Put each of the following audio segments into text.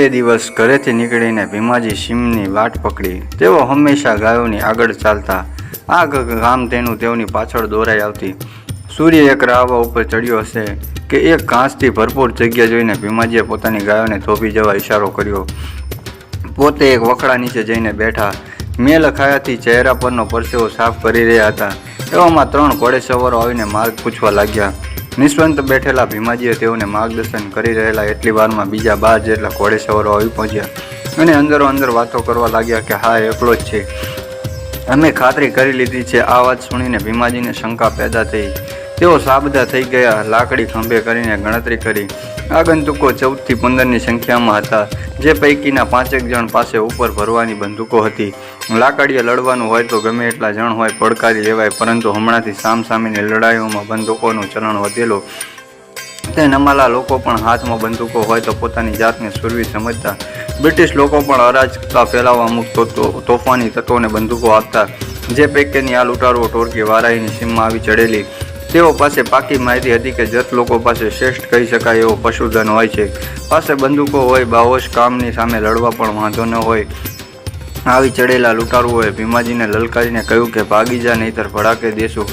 એ દિવસ ઘરેથી નીકળીને ભીમાજી સિંહની વાટ પકડી. તેઓ હંમેશા ગાયોની આગળ ચાલતા. આ ગામ તેનું તેઓની પાછળ દોરાઈ આવતી. સૂર્ય એક રાહવા ઉપર ચડ્યો હશે કે એક ઘાસથી ભરપૂર જગ્યા જોઈને ભીમાજીએ પોતાની ગાયોને થોભી જવા ઈશારો કર્યો. પોતે એક વખડા નીચે જઈને બેઠા. મેલ ખાયાથી ચહેરા પરનો પરસેવો સાફ કરી રહ્યા હતા. એવામાં ત્રણ ઘોડેસવારો આવીને માર્ગ પૂછવા લાગ્યા. નિષ્વંત બેઠેલા ભીમાજીએ તેઓને માર્ગદર્શન કરી રહેલા એટલી વારમાં બીજા બાર જેટલા ઘોડેસવારો આવી પહોંચ્યા અને અંદરો અંદર વાતો કરવા લાગ્યા કે હા એકલો જ છે. અમે ખાતરી કરી લીધી છે. આ વાત સુણીને ભીમાજીને શંકા પેદા થઈ. તેઓ સાબદા થઈ ગયા. લાકડી ખંભે કરીને ગણતરી કરી. આગંતુકો ચૌદથી પંદરની સંખ્યામાં હતા, જે પૈકીના પાંચેક જણ પાસે ઉપર ભરવાની બંદૂકો હતી. લાકડીએ લડવાનું હોય તો ગમે એટલા જણ હોય પડકારી લેવાય, પરંતુ હમણાંથી સામસામીની લડાઈઓમાં બંદૂકોનું ચલણ વધેલું. તે નમાલા લોકો પણ હાથમાં બંદૂકો હોય તો પોતાની જાતને સુરવી સમજતા. બ્રિટિશ લોકો પણ અરાજકતા ફેલાવવા અમુક તોફાની તત્વોને બંદૂકો આપતા. જે પૈકીની આ લૂંટારો ટોળકી વારાઈની સીમમાં આવી ચડેલી. તેઓ પાસે પાકી માહિતી હતી કે જત લોકો પાસે શ્રેષ્ઠ કહી શકાય એવો પશુધન હોય છે. પાસે બંદૂકો હોય, બાહોશ કામની સામે લડવા પણ વાંધો ન હોય. આવી ચડેલા લૂંટારુઓએ ભીમાજીને લલકારીને કહ્યું કે ભાગી જા, નહીતર ભડાકે દેશું.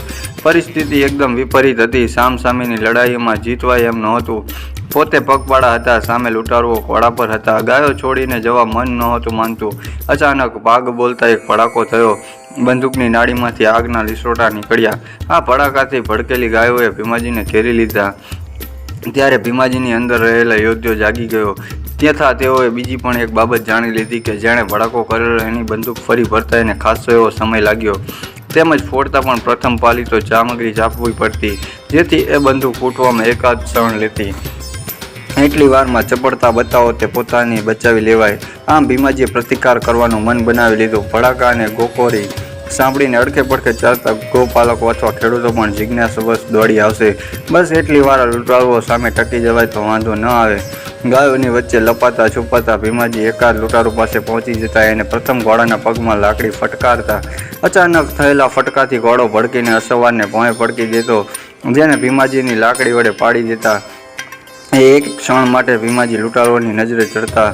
પરિસ્થિતિ એકદમ વિપરીત હતી. સામસામેની લડાઈમાં જીતવાય એમ નહોતું. પોતે પગપાળા હતા, સામે લૂંટારુઓ ઘોડા પર હતા. ગાયો છોડીને જવા મન નહોતું માનતું. અચાનક ભાગ બોલતા એક ફડાકો થયો. બંદૂકની નાળીમાંથી આગના લીસોટા નીકળ્યા. આ ભડાકાથી ભડકેલી ગાયોએ ભીમાજીને ઘેરી લીધા. ત્યારે ભીમાજીની અંદર રહેલા યોદ્ધો જાગી ગયો. ત્યાંથા તેઓએ બીજી પણ એક બાબત જાણી લીધી કે જેણે ભડાકો કરેલો એની બંદૂક ફરી ભરતા એને ખાસો એવો સમય લાગ્યો. તેમજ ફોડતા પણ પ્રથમ પાલી તો ચામગરી ચાપવી પડતી, જેથી એ બંદૂક ફૂટવામાં એકાદ ક્ષણ લેતી. એટલી વારમાં ચપળતા બતાવો તે પોતાની બચાવી લેવાય. આમ ભીમાજીએ પ્રતિકાર કરવાનું મન બનાવી લીધું. ભડાકા અને ગોકોરી સાંભળીને અડખે પડખે ચાલતા ગોપાલકો અથવા ખેડૂતો પણ જિજ્ઞાસવશ દોડી આવશે. બસ એટલી વાર લૂંટારુઓ સામે ટકી જવાય તો વાંધો ન આવે. ગાયોની વચ્ચે લપાતા છુપાતા ભીમાજી એકાદ લૂંટારૂ પાસે પહોંચી જતા એને પ્રથમ ઘોડાના પગમાં લાકડી ફટકારતા અચાનક થયેલા ફટકાથી ઘોડો ભડકીને અસવારને ભોંય પડકી દેતો. જેને ભીમાજીની લાકડી વડે પાડી દેતા એ એક ક્ષણ માટે ભીમાજી લૂંટારોની નજરે ચડતા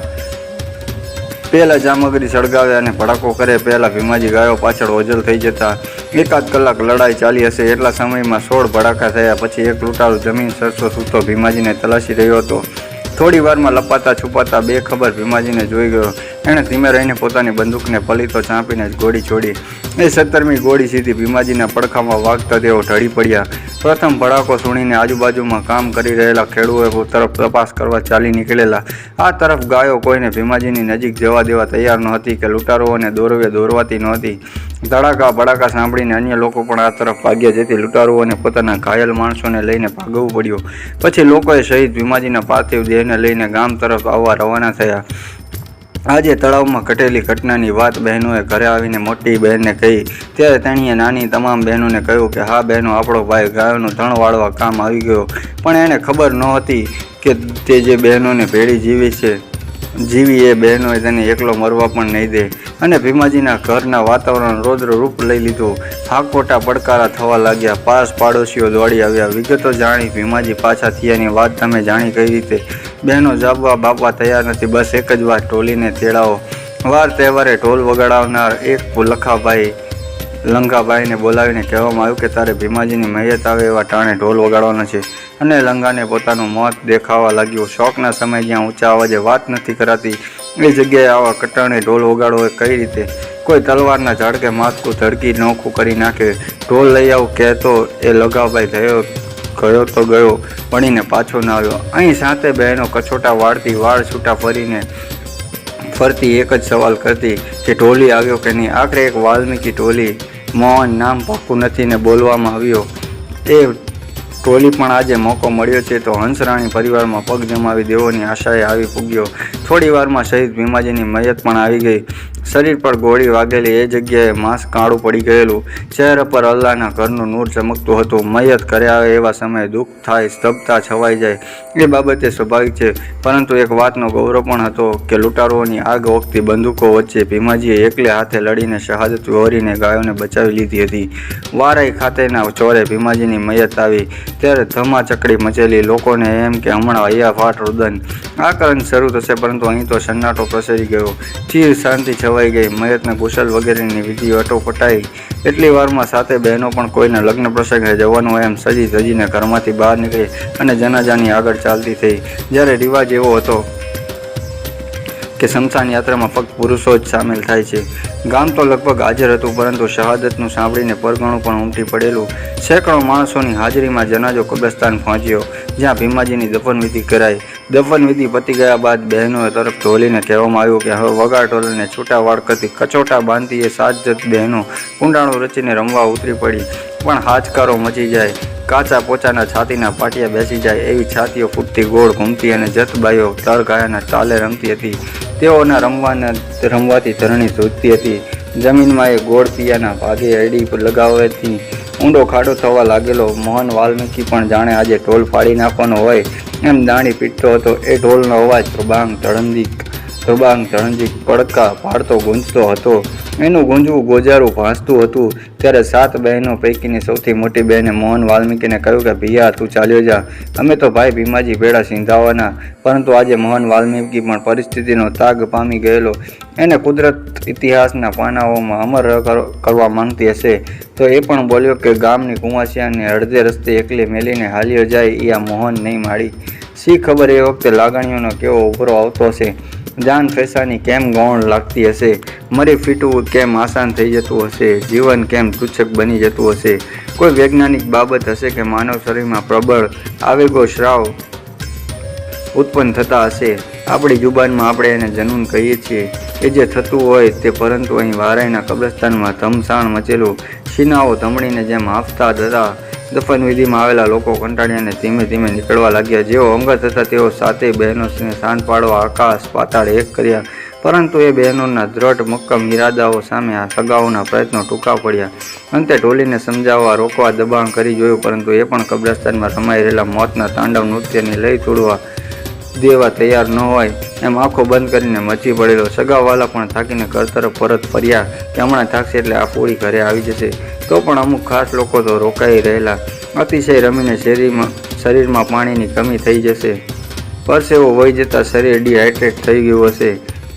પહેલા જામગરી સળગાવે અને ભડાકો કરે. પહેલા ભીમાજી ગાયો પાછળ ઓજલ થઈ જતા એકાદ કલાક લડાઈ ચાલી હશે એટલા સમયમાં સોળ ભડાકા થયા. પછી એક લૂંટારો જમીન સરસો સૂતો ભીમાજીને તલાશી રહ્યો હતો. થોડી વારમાં લપાતા છુપાતા બે ખબર ભીમાજીને જોઈ ગયો. એણે ધીમે રહીને પોતાની બંદૂકને પલીતો ચાંપીને જ ગોળી છોડી. એ સત્તરમી ગોળી સીધી ભીમાજીના પડખામાં વાગતા તેઓ ઢળી પડ્યા. પ્રથમ ભડાકો સુણીને આજુબાજુમાં કામ કરી રહેલા ખેડૂતો તરફ તપાસ કરવા ચાલી નીકળેલા. આ તરફ ગાયો કોઈને ભીમાજીની નજીક જવા દેવા તૈયાર નહોતી કે લૂંટારુઓને દોરવે દોરવાતી નહોતી. ધડાકા ભડાકા સાંભળીને અન્ય લોકો પણ આ તરફ ભાગ્યા, જેથી લૂંટારુઓને પોતાના ઘાયલ માણસોને લઈને ભાગવું પડ્યું. પછી લોકોએ શહીદ ભીમાજીના પાર્થિવ દેહને લઈને ગામ તરફ આવવા રવાના થયા. આજે તળાવમાં ઘટેલી ઘટનાની વાત બહેનોએ ઘરે આવીને મોટી બહેનને કહી. ત્યારે તેણીએ નાની તમામ બહેનોને કહ્યું કે, હા બહેનો, આપણો ભાઈ ગાયોનું ધણ વાળવા કામ આવી ગયો. પણ એને ખબર નહોતી કે તે જે બહેનોને ભેળી જીવી છે જીવી એ બહેનોએ તેને એકલો મરવા પણ નહીં દે. અને ભીમાજીના ઘરના વાતાવરણ રૌદ્ર રૂપ લઈ લીધું. હાકોટા પડકારા થવા લાગ્યા. પાસ પાડોશીઓ દોડી આવ્યા. વિગતો જાણી ભીમાજી પાછા થયાની વાત તમે જાણી કઈ રીતે? બહેનો જાબવા બાપવા તૈયાર નથી. બસ એક જ વાર ટોલીને તેડાવો. વાર તહેવારે ઢોલ વગાડાવનાર એક લખાભાઈ લંકાભાઈને બોલાવીને કહેવામાં આવ્યું કે તારે ભીમાજીની મૈયત આવે એવા ટાણે ઢોલ વગાડવાનો છે. અને લંગાને પોતાનું મોત દેખાવા લાગ્યું. શોખના સમય જ્યાં ઊંચા અવાજે વાત નથી કરાતી, એ જગ્યાએ આવા કટાણે ઢોલ વગાડવો એ કઈ રીતે? કોઈ તલવારના ઝાડકે માથું ધડકી નોખું કરી નાખે. ઢોલ લઈ આવું કહેતો એ લગાવભાઈ થયો, ગયો તો ગયો વળીને પાછો ન આવ્યો. અહીં સાતે બહેનો કછોટા વાળતી વાળ છૂટા ફરીને ફરતી એક જ સવાલ કરતી, કે ઢોલી આવ્યો કે નહીં? આખરે એક વાલ્મીકી ઢોલી, મોહન નામ પાકું નથી ને બોલવામાં આવ્યો. એ ઢોલી પણ આજે મોકો મળ્યો છે તો હંસરાણી પરિવારમાં પગ જમાવી દેવોની આશાએ આવી પૂગ્યો થોડી વારમાં શહીદ ભીમાજીની મયત પણ આવી ગઈ. શરીર પર ગોળી વાગેલી એ જગ્યાએ માંસ કાળું પડી ગયેલું. ચહેરા પર અલ્લાહના ઘરનું નૂર ચમકતું હતું. મૈયત ઘરે આવે એવા સમયે દુઃખ થાય, સ્તબ્ધતા છવાઈ જાય. એ બાબતે સ્વાભાવિક છે. પરંતુ એક વાતનો ગૌરવ પણ હતો કે લૂંટારોની આગ વખતે બંદૂકો વચ્ચે ભીમાજીએ એકલે હાથે લડીને શહાદત વહોરીને ગાયોને બચાવી લીધી હતી. વારાઈ ખાતેના ચોરે ભીમાજીની મૈયત આવી. ત્યારે ધમાચકડી મચેલી લોકોને એમ કે હમણાં અહીંયા ફાટ રુદન. આ કારણ શરૂ થશે પરંતુ અહીં તો સન્નાટો પ્રસરી ગયો. ચીર શાંતિ છવાઈ ગઈ. મયતને કુશલ વગેરેની વિધિ અટોપટાઈ એટલી વારમાં સાથે બહેનો પણ કોઈને લગ્ન પ્રસંગે જવાનું એમ સજી ધજીને ઘરમાંથી બહાર નીકળી અને જનાજાની આગળ ચાલતી થઈ. જ્યારે રિવાજ એવો હતો કે શમશાન યાત્રામાં ફક્ત પુરુષો જ સામેલ થાય છે. ગામ તો લગભગ હાજર હતું, પરંતુ શહાદતનું સાંભળીને પરગણું પણ ઉમટી પડેલું. સેંકડો માણસોની હાજરીમાં જનાજો કબ્રસ્તાન પહોંચ્યો, જ્યાં ભીમાજીની દફનવિધિ કરાઈ. દફનવિધિ પતી ગયા બાદ બહેનોએ તરફ ઢોલીને કહેવામાં આવ્યું કે હવે વગા ઢોલને છૂટા વાળ કરતી કચોટા બાંધી એ સાત જત બહેનો કુંડાણું રચીને રમવા ઉતરી પડી. પણ હાચકારો મચી જાય. કાચા પોચાના છાતીના પાટિયા બેસી જાય એવી છાતીઓ ફૂટતી ગોળ ઘૂમતી અને જતબાઈઓ તરગાયાના ચાલે રમતી હતી. તેઓના રમવાના રમવાથી ધરણી ધ્રુજતી હતી. જમીનમાં એ ગોળ પિયાના ભાગે અડી લગાવવાથી ઊંડો ખાડો થવા લાગેલો. મોહન વાલ્મીકી પણ જાણે આજે ઢોલ ફાડી નાખવાનો હોય. એમ દાણી પીટતો હતો. એ ઢોલનો અવાજ બાંગ ધડંદીક ધ્રુબાંગ ધડંદીક પડકા પાડતો ગુંજતો હતો. એનું ગુંજવું ગોજારું ભાસતું હતું. ત્યારે સાત બહેનો પૈકીની સૌથી મોટી બહેને મોહન વાલ્મીકીને કહ્યું કે, ભૈયા, તું ચાલ્યો જા. અમે તો ભાઈ ભીમાજી ભેળા સિંધાવાના. પરંતુ આજે મોહન વાલ્મીકી પણ પરિસ્થિતિનો તાગ પામી ગયેલો. એને કુદરત ઇતિહાસના પાનાઓમાં અમર કર- કરવા માંગતી હશે. તો એ પણ બોલ્યો કે, ગામની કુંવાસિયાને અડધે રસ્તે એકલી મેલીને હાલ્યો જાય એ આ મોહન નહીં માડી શી ખબર એ વખતે લાગણીઓનો કેવો ઉભરો આવતો હશે. જાન ફેસાની કેમ ગૌણ લાગતી હશે? મરી ફીટવું કેમ આસાન થઈ જતું હશે? જીવન કેમ તુચ્છક બની જતું હશે? કોઈ વૈજ્ઞાનિક બાબત હશે કે માનવ શરીરમાં પ્રબળ, આવેગો શ્રાવ ઉત્પન્ન થતા હશે? આપણી જુબાનમાં આપણે એને જનૂન કહીએ છીએ એ જે થતું હોય તે પરંતુ અહીં વારાઈના કબ્રસ્તાનમાં ધમસાણ મચેલું, શીનાઓ ધમણીને જેમ હાફતા હતા દફન વિધિમાં આવેલા લોકો કંટાળીને ધીમે ધીમે નીકળવા લાગ્યા. જેઓ અંગત હતા તેઓ સાતે બહેનોને શાંત પાડવા આકાશ પાતાળ એક કર્યા, પરંતુ એ બહેનોના દ્રઢ મક્કમ ઈરાદાઓ સામે આ સગાઓના પ્રયત્નો ટૂંકા પડ્યા. અંતે ઢોલીને સમજાવવા, રોકવા, દબાણ કરી જોયું, પરંતુ એ પણ કબ્રસ્તાનમાં રમાઈ રહેલા મોતના તાંડવ નૃત્યને લઈ તોડવા દેવા તૈયાર ન હોય એમ આંખો બંધ કરીને મચી પડેલો. સગાવાલા પણ થાકીને ઘર પરત ફર્યા. કે હમણાં થાકશે એટલે આ પૂરી ઘરે આવી જશે. તો પણ અમુક ખાસ લોકો તો રોકાઈ રહેલા. અતિશય રમીને શરીરમાં શરીરમાં પાણીની કમી થઈ જશે. પરસેવો વહી જતાં શરીર ડિહાઇડ્રેટ થઈ ગયું હશે.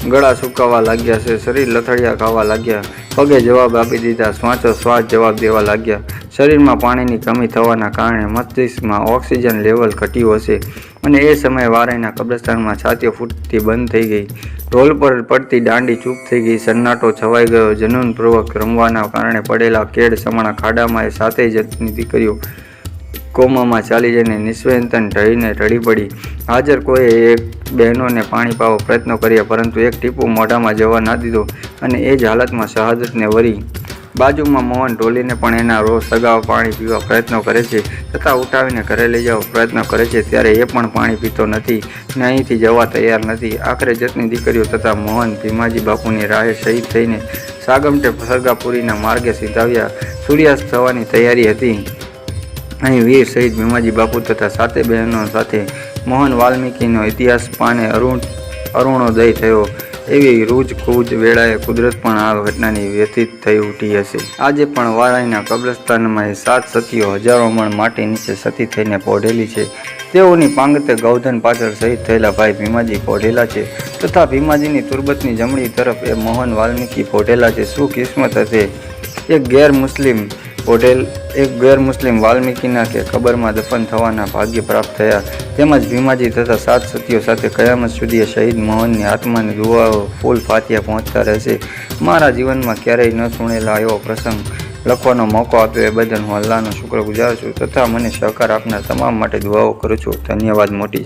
ગળા સુકાવા લાગ્યા છે, શરીર લથડિયા ખાવા લાગ્યા. પગે જવાબ આપી દીધા શ્વાસો શ્વાસ જવાબ દેવા લાગ્યા. શરીરમાં પાણીની કમી થવાના કારણે મસ્તિષ્કમાં ઓક્સિજન લેવલ ઘટ્યું હશે અને એ સમયે વારાઈના કબ્રસ્તાનમાં છાતીઓ ફૂટતી બંધ થઈ ગઈ. ઢોલ પર પડતી દાંડી ચૂપ થઈ ગઈ, સન્નાટો છવાઈ ગયો. જનૂનપૂર્વક રમવાના કારણે પડેલા કેડ સમાણા ખાડામાં એ સાથે જ દીકરીઓ કોમામાં ચાલી જઈને નિસ્વેતન ઢળીને ઢળી પડી. હાજર કોઈએ એક બહેનોને પાણી પાવો પ્રયત્નો કર્યા, પરંતુ એક ટીપું મોઢામાં જવા ના દીધો અને એ જ હાલતમાં શહાદતને વરી. બાજુમાં મોહન ઢોલીને પણ એના રોજ સગાવ પાણી પીવા પ્રયત્નો કરે છે, તથા ઉઠાવીને ઘરે લઈ જવા પ્રયત્ન કરે છે, ત્યારે એ પણ પાણી પીતો નથી ને અહીંથી જવા તૈયાર નથી. આખરે જતની દીકરીઓ તથા મોહન ભીમાજી બાપુની રાહે શહીદ થઈને સાગમટે સરગાપુરીના માર્ગે સીધાવ્યા. સૂર્યાસ્ત થવાની તૈયારી હતી. અહીં વીર શહીદ ભીમાજી બાપુ તથા સાતે બહેનો સાથે મોહન વાલ્મીકીનો ઇતિહાસ પાને અરુણ અરુણોદય થયો. એવી રૂજ કૂજ વેળાએ કુદરત પણ આ ઘટનાની વ્યથિત થઈ ઉઠી હશે. આજે પણ વારાઈના કબ્રસ્તાનમાં એ સાત સતીઓ હજારો મણ માટી નીચે સતી થઈને પોઢેલી છે. તેઓની પાંગતે ગૌધન પાછળ શહીદ થયેલા ભાઈ ભીમાજી પોઢેલા છે તથા ભીમાજીની તુર્બતની જમણી તરફ એ મોહન વાલ્મીકી પોઢેલા છે. શું કિસ્મત હશે. એક ગેર મુસ્લિમ પોઢેલ એક ગેર મુસ્લિમ વાલ્મીકીના કે કબરમાં દફન થવાના ભાગ્ય પ્રાપ્ત થયા. તેમજ ભીમાજી તથા સાત સતીઓ સાથે કયામત સુધી શહીદ મોહનની આત્માની દુઆઓ ફૂલ ફાતિયા પહોંચતા રહેશે. મારા જીવનમાં ક્યારેય ન સુણેલા એવો પ્રસંગ લખવાનો મોકો આપ્યો એ બદલ હું અલ્લાહનો શુક્રગુજાર છું તથા મને સહકાર આપનાર તમામ માટે દુઆઓ કરું છું. ધન્યવાદ, મોટી